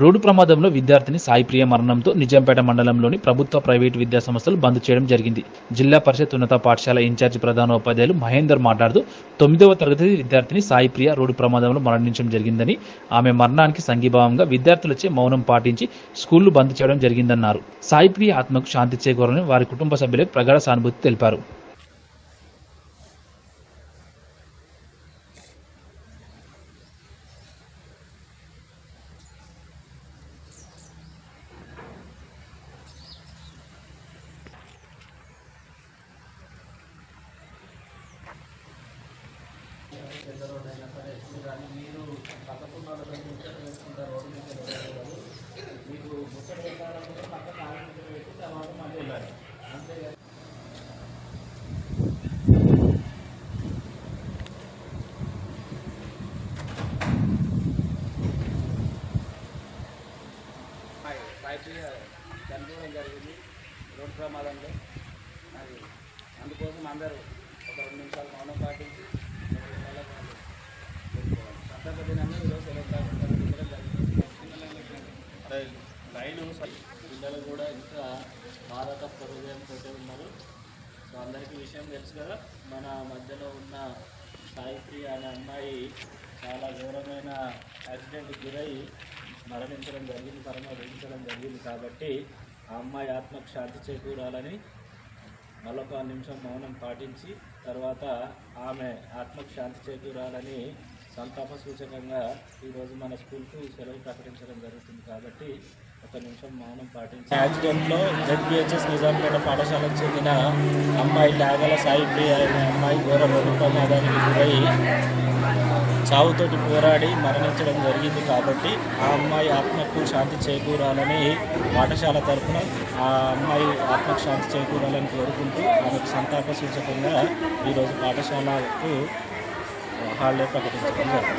Road ప్రమాదంలో విద్యార్థిని సాయిప్రియ మరణంతో నిజాంపేట మండలంలోని ప్రభుత్వ ప్రైవేటు విద్యా సంస్థలు బంద్ చేయడం జరిగింది. జిల్లా పరిషత్ ఉన్నత పాఠశాల ఇన్ఛార్జి ప్రధానోపాధ్యాయులు మహేందర్ మాట్లాడుతూ తొమ్మిదవ తరగతి విద్యార్థిని సాయిప్రియ రోడ్డు ప్రమాదంలో మరణించడం జరిగిందని ఆమె మరణానికి సంఘీభావంగా విద్యార్థులచే మౌనం పాటించి స్కూళ్ళు బంద్ చేయడం జరిగిందన్నారు. సాయిప్రియ ఆత్మకు శాంతి చేకూరని వారి కుటుంబ సభ్యులకు ప్రగాఢ సానుభూతి తెలిపారు. ఫ్యాక్టరీ చనిపోవడం జరిగింది. రోడ్డు ప్రమాదంలో. మరి అందుకోసం అందరూ ఒక రెండు నిమిషాలు మౌనం పాటించి ఎవరి వాళ్ళకి వాళ్ళు పెట్టుకోవాలి. సంతాప దినాన్ని ఈరోజు సెలవు ప్రకటించడం జరిగింది లైన్ పిల్లలు కూడా ఇంకా మాదక హృదయంతో ఉన్నారు. సో అందరికీ విషయం తెలుసు కదా మన మధ్యలో ఉన్న సాయిప్రియ అనే అమ్మాయి చాలా ఘోరమైన యాక్సిడెంట్కి గురై మరణించడం జరిగింది పరమరించడం జరిగింది. కాబట్టి ఆ అమ్మాయి ఆత్మకు శాంతి చేకూరాలని మరొక నిమిషం మౌనం పాటించి తర్వాత ఆమె ఆత్మకు శాంతి చేకూరాలని సంతాప సూచకంగా ఈరోజు మన స్కూల్కు సెలవు ప్రకటించడం జరుగుతుంది కాబట్టి ఒక నిమిషం మౌనం పాటించి యాక్సిడెంట్లో జెడ్బిహెచ్ఎస్ నిజాంపేట పాఠశాలకు చెందిన అమ్మాయి లాగల సాయి అయిన అనే అమ్మాయి ఘోర రోడ్డు ప్రమాదానికి గురై చావుతోటి పోరాడి మరణించడం జరిగింది కాబట్టి ఆ అమ్మాయి ఆత్మకు శాంతి చేకూరాలని పాఠశాల తరఫున ఆ అమ్మాయి ఆత్మకు శాంతి చేకూరాలని కోరుకుంటూ ఆమెకు సంతాప సూచకంగా ఈరోజు పాఠశాలకు హాలిడే ప్రకటించడం జరిగింది